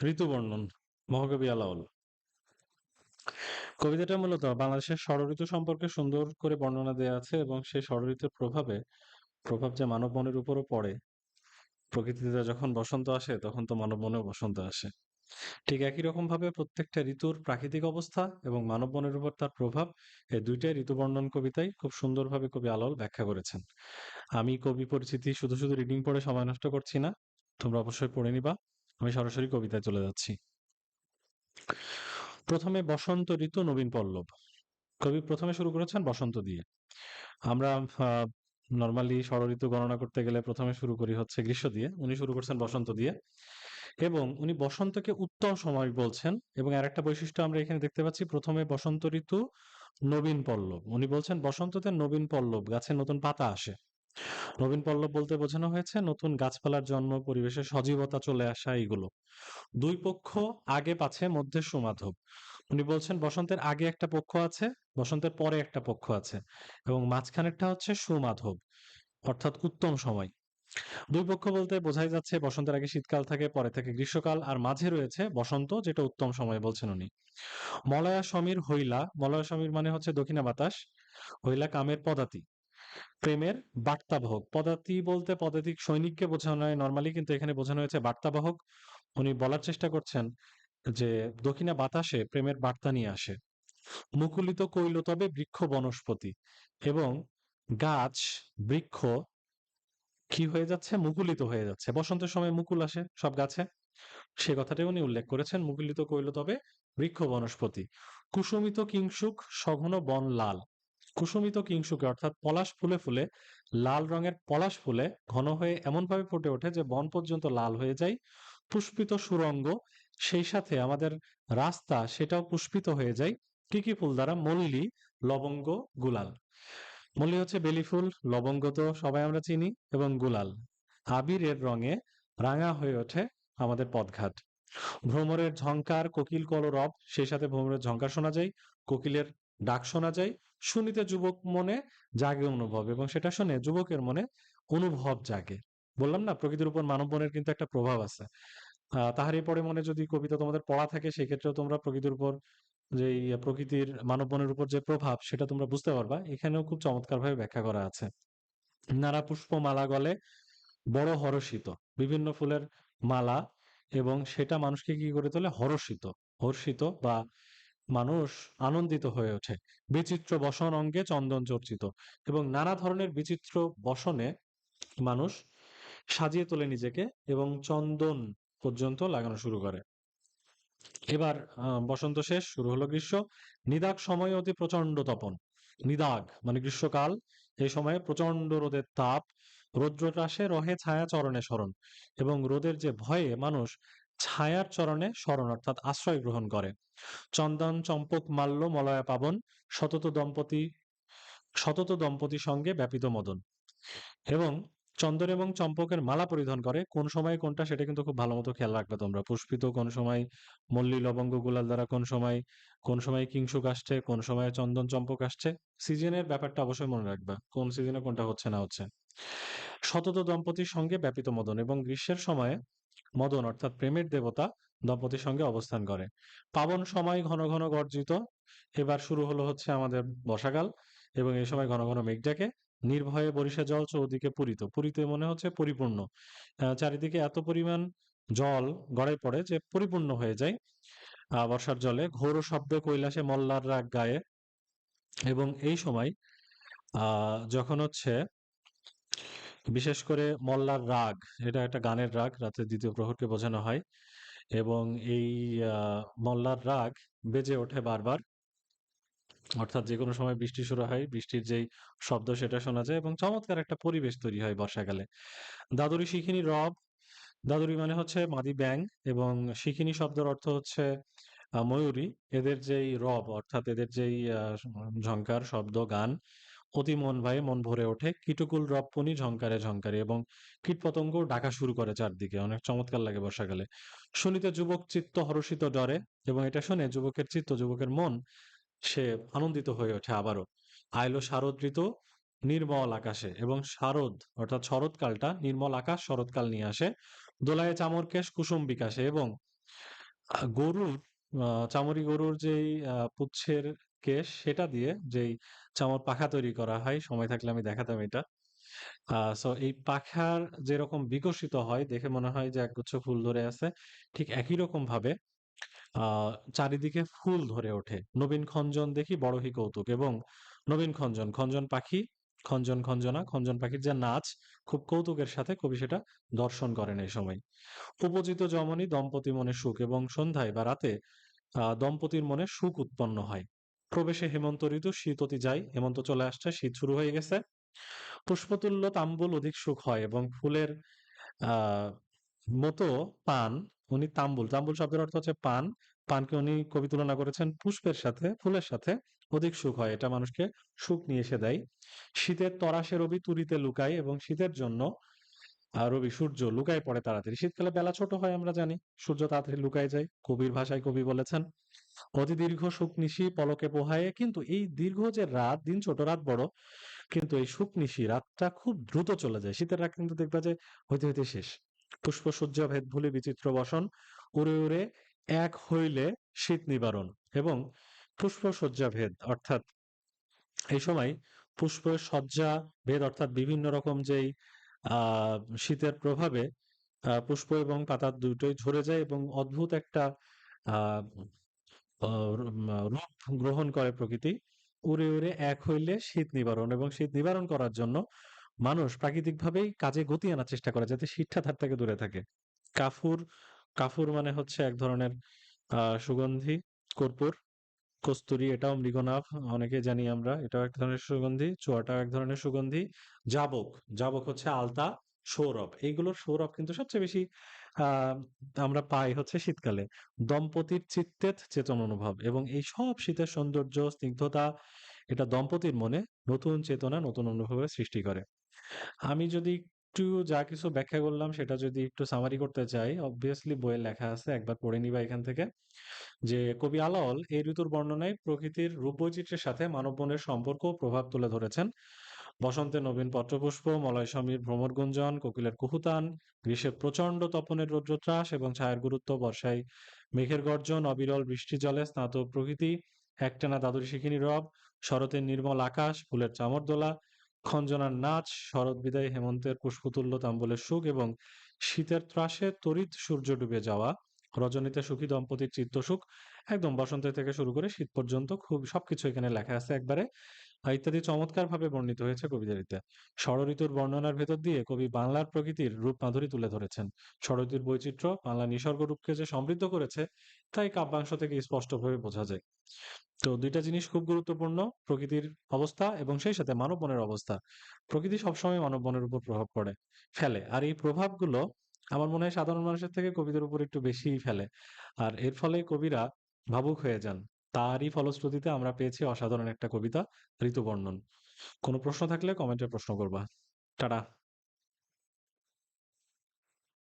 ঋতু বর্ণন মহাকবি আলাওল কবিতাটা মূলত বাংলাদেশের ষড়ঋতু সম্পর্কে সুন্দর করে বর্ণনা দেওয়া আছে এবং সেই ষড়ঋতুর প্রভাবে, প্রভাব যে মানব মনের উপরও পড়ে। প্রকৃতিতে যখন বসন্ত আসে, তখন তো মানব মনেও বসন্ত আসে। ঠিক একই রকম ভাবে প্রত্যেকটা ঋতুর প্রাকৃতিক অবস্থা এবং মানব মনের উপর তার প্রভাব, এই দুইটাই ঋতু বর্ণন কবিতায় খুব সুন্দরভাবে কবি আলাওল ব্যাখ্যা করেছেন। আমি কবি পরিচিতি শুধু শুধু রিডিং পড়ে সময় নষ্ট করছি না, তোমরা অবশ্যই পড়ে নিবা। আমি সরাসরি কবিতায় চলে যাচ্ছি। প্রথমে বসন্ত ঋতু, নবীন পল্লব। কবি প্রথমে শুরু করেছেন বসন্ত দিয়ে। আমরা নর্মালি ষড় ঋতু গণনা করতে গেলে প্রথমে শুরু করি হচ্ছে গ্রীষ্ম দিয়ে। উনি শুরু করছেন বসন্ত দিয়ে। এবং উনি বসন্তকে উত্তম সময় বলছেন এবং আর একটা বৈশিষ্ট্য আমরা এখানে দেখতে পাচ্ছি, প্রথমে বসন্ত ঋতু, নবীন পল্লব। উনি বলছেন, বসন্ততে নবীন পল্লব, গাছে নতুন পাতা আসে। নবীন পল্লব বলতে বোঝানো হয়েছে, নতুন গাছপালার জন্ম পরিবেশে সজীবতা চলে আসা এইগুলো। দুই পক্ষ আগে পাছে, মধ্যে সুমাধব। উনি বলছেন, বসন্তের আগে একটা পক্ষ আছে, বসন্তের পরে একটা পক্ষ আছে, এবং মাঝখানেরটা হচ্ছে সুমাধব, অর্থাৎ উত্তম সময়। দুই পক্ষ বলতে বোঝাই যাচ্ছে, বসন্তের আগে শীতকাল থাকে, পরে থাকে গ্রীষ্মকাল, আর মাঝে রয়েছে বসন্ত, যেটা উত্তম সময় বলছেন উনি। মলয়া সমীর হইলা, মলয়া সমীর মানে হচ্ছে দক্ষিণা বাতাস, হইলা কামের পদাতি। প্রেমের বার্তাবাহক। পদাতি বলতে পদাতিক সৈনিককে বোঝানো হয় নর্মালি কিন্তু এখানে বোঝানো হয়েছে বার্তাবাহক। উনি বলার চেষ্টা করছেন যে দক্ষিণা বাতাসে প্রেমের বার্তা নিয়ে আসে। মুকুলিত কইল তবে বৃক্ষ বনস্পতি এবং গাছ, বৃক্ষ কি হয়ে যাচ্ছে? মুকুলিত হয়ে যাচ্ছে। বসন্তের সময় মুকুল আসে সব গাছে। সে কথাটাই উনি উল্লেখ করেছেন। মুকুলিত কইল তবে বৃক্ষ বনস্পতি। কুসুমিত কিংসুক সঘন বন লাল কুসুমিত কিংসুকে, অর্থাৎ পলাশ ফুলে ফুলে, লাল রঙের পলাশ ফুলে ঘন হয়ে এমনভাবে ফুটে ওঠে যে বন পর্যন্ত লাল হয়ে যায়। পুষ্পিত সুরঙ্গ, সেই সাথে আমাদের রাস্তা, সেটাও পুষ্পিত হয়ে যায়। কি কি ফুল দ্বারা? মল্লি, লবঙ্গ, গুলাল। মল্লি হচ্ছে বেলি ফুল, লবঙ্গ তো সবাই আমরা চিনি, এবং গুলাল। আবিরের রঙে রাঙা হয়ে ওঠে আমাদের পথঘাট ভ্রমরের ঝঙ্কার কোকিল, কলরব, সেই সাথে ভ্রমরের ঝঙ্কার শোনা যায়, কোকিলের ডাক শোনা যায় শুনিতে যুবক মনে জাগে অনুভব এবং সেটা শুনে যুবকের মনে অনুভব জাগে। বললাম না, প্রকৃতির উপর মানব মনের কিন্তু একটা প্রভাব আছে। তাহারই পরে মনে যদি কবিতা তোমাদের পড়া থাকে, সেক্ষেত্রেও তোমরা প্রকৃতির উপর যে প্রকৃতির মানব মনের উপর যে প্রভাব, সেটা তোমরা বুঝতে পারবা। এখানেও খুব চমৎকার ভাবে ব্যাখ্যা করা আছে। নানা পুষ্প মালা গলে বড় হরষিত, বিভিন্ন ফুলের মালা এবং সেটা মানুষকে কি করে তোলে? হরষিত। হর্ষিত বা মানুষ আনন্দিত হয়ে ওঠে। বিচিত্র বসন অঙ্গে চন্দন চর্চিত এবং নানা ধরনের বিচিত্র বসনে মানুষ সাজিয়ে তোলে নিজেকে এবং চন্দন পর্যন্ত লাগানো শুরু করে। এবার বসন্ত শেষ, শুরু হলো গ্রীষ্ম। নিদাগ সময় অতি প্রচণ্ড তপন। নিদাগ মানে গ্রীষ্মকাল, এই সময়ে প্রচণ্ড রোদের তাপ রৌদ্রটাসে রহে ছায়া চরণে স্মরণ এবং রোদের যে ভয়ে মানুষ ছায়ার চরণে স্মরণ অর্থাৎ আশ্রয় গ্রহণ করে। চন্দন, চম্পক, মাল্য, মলয়া পাবন শতত দম্পতি শতত দম্পতি সঙ্গে ব্যাপিত মদন। এবং চন্দন এবং চম্পকের মালা পরিধান করে। কোন সময় কোনটা সেটা কিন্তু খুব ভালো মতো খেয়াল রাখবে তোমরা। পুষ্পিত কোন সময় মল্লী লবঙ্গ গুলাল দ্বারা কোন সময় কোন সময় কিংসুক আসছে, কোন সময় চন্দন, চম্পক আসছে। সিজনের ব্যাপারটা অবশ্যই মনে রাখবে। কোন সিজনে কোনটা হচ্ছে না হচ্ছে। শতত দম্পতির সঙ্গে ব্যাপিত মদন এবং গ্রীষ্মের সময়ে মদন অর্থাৎ প্রেমের দেবতা দম্পতির সঙ্গে অবস্থান করে। পাবন সময় ঘন ঘন গর্জিত। এবার শুরু হলো হচ্ছে আমাদের বর্ষাকাল এবং এই সময় ঘন ঘন মেঘ ডাকে। নির্ভয়ে বরিশা জল চৌদিকে পূরিত। পূরিত মনে হচ্ছে পরিপূর্ণ। চারিদিকে এত পরিমাণ জল গড়াই পড়ে যে পরিপূর্ণ হয়ে যায়। আহ, বর্ষার জলে ঘোর শব্দ কৈলাসে মল্লার রাগ গায়ে। এবং এই সময় যখন হচ্ছে বিশেষ করে মল্লার রাগ, এটা একটা গানের রাগ রাতের দ্বিতীয় প্রহরকে বোঝানো হয়। এবং এই মল্লার রাগ বেজে ওঠে বারবার। অর্থাৎ যে কোনো সময় বৃষ্টি শুরু হয়, বৃষ্টির যেই শব্দ সেটা শোনা যায় এবং চমৎকার একটা পরিবেশ তৈরি হয় বর্ষাকালে। দাদুরি শিখিনি রব, দাদুরি মানে হচ্ছে মাদি ব্যাং এবং শিখিনি শব্দের অর্থ হচ্ছে ময়ূরী। এদের যেই রব, অর্থাৎ এদের যেই ঝঙ্কার শব্দ, গান অতি মন ভাই মন ভরে ওঠে। কীটকুল রপ্পনি ঝঙ্কারে ঝঙ্কারে এবং কীটপতঙ্গ ডাকা শুরু করে চারদিকে। অনেক চমৎকার লাগে বর্ষাকালে। শুনিতে যুবক চিত্ত হরষিত ডরে এবং এটা শুনে যুবকের চিত্ত, যুবকের মন, সে আনন্দিত হয়ে ওঠে আবারও। আইলো শারদ ঋতু নির্মল আকাশে এবং শারদ অর্থাৎ শরৎকালটা, নির্মল আকাশ, শরৎকাল নিয়ে আসে। দোলায় চামর কেশ, কুসুম বিকাশে এবং গরুর, আ চামড়ি গরুর যেই পুচ্ছের কেশ সেটা দিয়ে যেই চামর পাখা তৈরি করা হয়, সময় থাকলে আমি দেখাতাম এটা। সো এই পাখার যেরকম বিকশিত হয় দেখে মনে হয় যে একগুচ্ছ ফুল ধরে আছে। ঠিক একই রকমভাবে আ চারিদিকে ফুল ধরে ওঠে। নবীন খঞ্জন দেখি বড়হি কৌতুক এবং নবীন খঞ্জন, খঞ্জন পাখি, খঞ্জন খঞ্জনা, খঞ্জন পাখির যে নাচ খুব কৌতুকের সাথে কবি সেটা দর্শন করেন এই সময়। উপজিত যমনী দম্পতি মনে সুখ এবং সন্ধ্যায় বা রাতে দম্পতির মনে সুখ উৎপন্ন হয়। প্রবেশে হেমন্ত ঋতু, শীত অতি যায়। হেমন্ত চলে আসছে, শীত শুরু হয়ে গেছে। পুষ্পতুল্য তাম্বুল অধিক সুখ হয় এবং ফুলের মতো পান উনি তাম্বুল, তাম্বুল শব্দের অর্থ হচ্ছে পান। পানকে উনি কবি তুলনা করেছেন পুষ্পের সাথে, ফুলের সাথে অধিক সুখ হয়। এটা মানুষকে সুখ নিয়ে এসে দেয়। শীতের তরাসে রবি তুরিতে লুকায় এবং শীতের জন্য রবি সূর্য লুকায় পড়ে তাড়াতাড়ি। শীতকালে বেলা ছোট হয় আমরা জানি। সূর্য তাড়াতাড়ি লুকায় যায়। কবির ভাষায় কবি বলেছেন, "অতি দীর্ঘ সুখ পলকে পোহায়ে" কিন্তু এই দীর্ঘ যে রাত, দিন ছোট রাত বড়। কিন্তু এই সুখ রাতটা খুব দ্রুত চলে যায়। শীতের রাত কিন্তু দেখবা যে হইতে, হইতে শেষ। পুষ্পসজ্জা ভেদ ভুলি বিচিত্র বসন, উড়ে, উড়ে এক হইলে শীত নিবারণ এবং পুষ্পসজ্জা ভেদ অর্থাৎ এই সময় পুষ্পের সজ্জা ভেদ অর্থাৎ বিভিন্ন রকম যেই শীতের প্রভাবে পুষ্প এবং পাতা দুটোই ঝরে যায় এবং অদ্ভুত একটা রূপ গ্রহণ করে প্রকৃতি। উড়ে, উড়ে এক হইলে শীত নিবারণ এবং শীত নিবারণ করার জন্য মানুষ প্রাকৃতিকভাবেই কাজে গতি আনার চেষ্টা করে যাতে শীতটা তার থেকে দূরে থাকে। কাফুর, কাফুর মানে হচ্ছে এক ধরনের সুগন্ধি, কর্পূর, কস্তুরী এটাও মৃগনাভ অনেকে জানি আমরা। এটাও এক ধরনের সুগন্ধি। চুয়াটাও এক ধরনের সুগন্ধি। জাবক, জাবক হচ্ছে আলতা, সৌরভ। এইগুলোর সৌরভ কিন্তু সবচেয়ে বেশি আমরা পাই হচ্ছে শীতকালে। দম্পতির চিত্তেত চেতন অনুভব এবং এই সব শীতের সৌন্দর্য, স্নিগ্ধতা এটা দম্পতির মনে নতুন চেতনা, নতুন অনুভবের সৃষ্টি করে। আমি যদি একটু যা কিছু ব্যাখ্যা করলাম সেটা যদি একটু সামারি করতে চাই, obviously বইয়ে লেখা আছে একবার পড়ে নিবা এখান থেকে। যে কবি আলাওল এই ঋতুর বর্ণনায় প্রকৃতির রূপবৈচিত্র্যের সাথে মানব মনের সম্পর্ক প্রভাব তুলে ধরেছেন। বসন্তে নবীন পত্রপুষ্প, মলয় সমীর ভ্রমর গুঞ্জন, কোকিলের কুহুতান, গ্রীষ্মের প্রচণ্ড তপনের রৌদ্রত্রাস এবং ছায়ার গুরুত্ব, বর্ষায় মেঘের গর্জন, অবিরল বৃষ্টি জলে স্নাত প্রকৃতি, একটানা দাদুর শিখিনী রব, শরতের নির্মল আকাশ, ফুলের চামর দোলা, খঞ্জনার নাচ, শরৎ বিদায় হেমন্তের পুষ্পতুল্য তাম্বুলের সুখ এবং শীতের ত্রাসে তড়িৎ সূর্য ডুবে যাওয়া, রজনীতে সুখী দম্পতির চিত্তসুখ, একদম বসন্ত থেকে শুরু করে শীত পর্যন্ত খুব সবকিছু এখানে লেখা আছে একবারে। ইত্যাদি চমৎকারভাবে বর্ণিত হয়েছে কবিতাটিতে। ষড়ঋতুর বর্ণনার ভেতর দিয়ে কবি বাংলার প্রকৃতির রূপ মাধুরী তুলে ধরেছেন। ষড়ঋতুর বৈচিত্র্য বাংলা নিসর্গ রূপকে যে সমৃদ্ধ করেছে, তা এই কাব্যাংশ থেকে স্পষ্টভাবে বোঝা যায়। তো ২ টা জিনিস খুব গুরুত্বপূর্ণ। প্রকৃতির অবস্থা এবং সেই সাথে মানব মনের অবস্থা। প্রকৃতি সবসময় মানব মনের উপর প্রভাব পড়ে, ফেলে। আর এই প্রভাবগুলো আমার মনে হয় সাধারণ মানুষের থেকে কবিদের উপর একটু বেশিই ফেলে। আর এর ফলে কবিরা ভাবুক হয়ে যান। তারই ফলশ্রুতিতে আমরা পেয়েছি অসাধারণ একটা কবিতা, ঋতুবর্ণন। কোনো প্রশ্ন থাকলে কমেন্টে প্রশ্ন করবা। টাটা।